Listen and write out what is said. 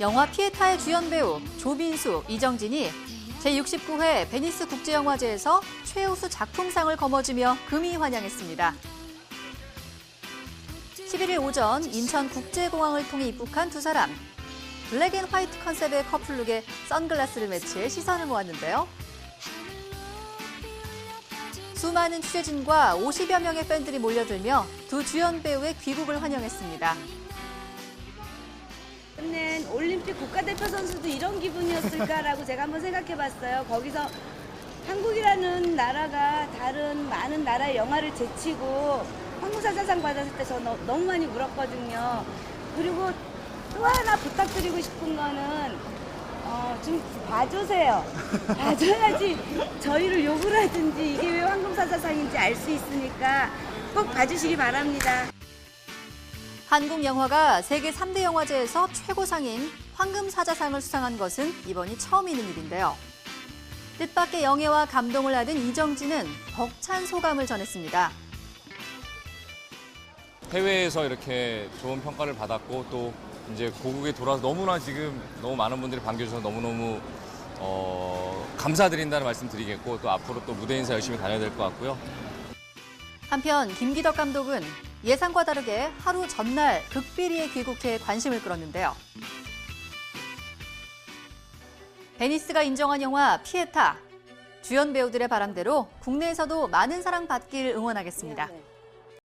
영화 피에타의 주연 배우 조민수, 이정진이 제69회 베니스 국제영화제에서 최우수 작품상을 거머쥐며 금이 환영했습니다. 11일 오전 인천국제공항을 통해 입국한 두 사람. 블랙 앤 화이트 컨셉의 커플룩에 선글라스를 매치해 시선을 모았는데요. 수많은 취재진과 50여 명의 팬들이 몰려들며 두 주연 배우의 귀국을 환영했습니다. 끝낸 올림픽 국가대표 선수도 이런 기분이었을까라고 제가 한번 생각해 봤어요. 거기서 한국이라는 나라가 다른 많은 나라의 영화를 제치고 황무사자상 받았을 때 저 너무 많이 울었거든요. 그리고 또 하나 부탁드리고 싶은 거는 어, 좀 봐주세요. 봐줘야지 저희를 욕을 하든지 이게 왜 황금사자상인지 알 수 있으니까 꼭 봐주시기 바랍니다. 한국 영화가 세계 3대 영화제에서 최고상인 황금사자상을 수상한 것은 이번이 처음 있는 일인데요. 뜻밖의 영예와 감동을 받은 이정진은 벅찬 소감을 전했습니다. 해외에서 이렇게 좋은 평가를 받았고 또 이제 고국에 돌아서 너무나 지금 너무 많은 분들이 반겨주셔서 너무너무 어, 감사드린다는 말씀 드리겠고 또 앞으로 또 무대 인사 열심히 다녀야 될 것 같고요. 한편 김기덕 감독은 예상과 다르게 하루 전날 극비리에 귀국해 관심을 끌었는데요. 베니스가 인정한 영화 피에타. 주연 배우들의 바람대로 국내에서도 많은 사랑 받길 응원하겠습니다. 네.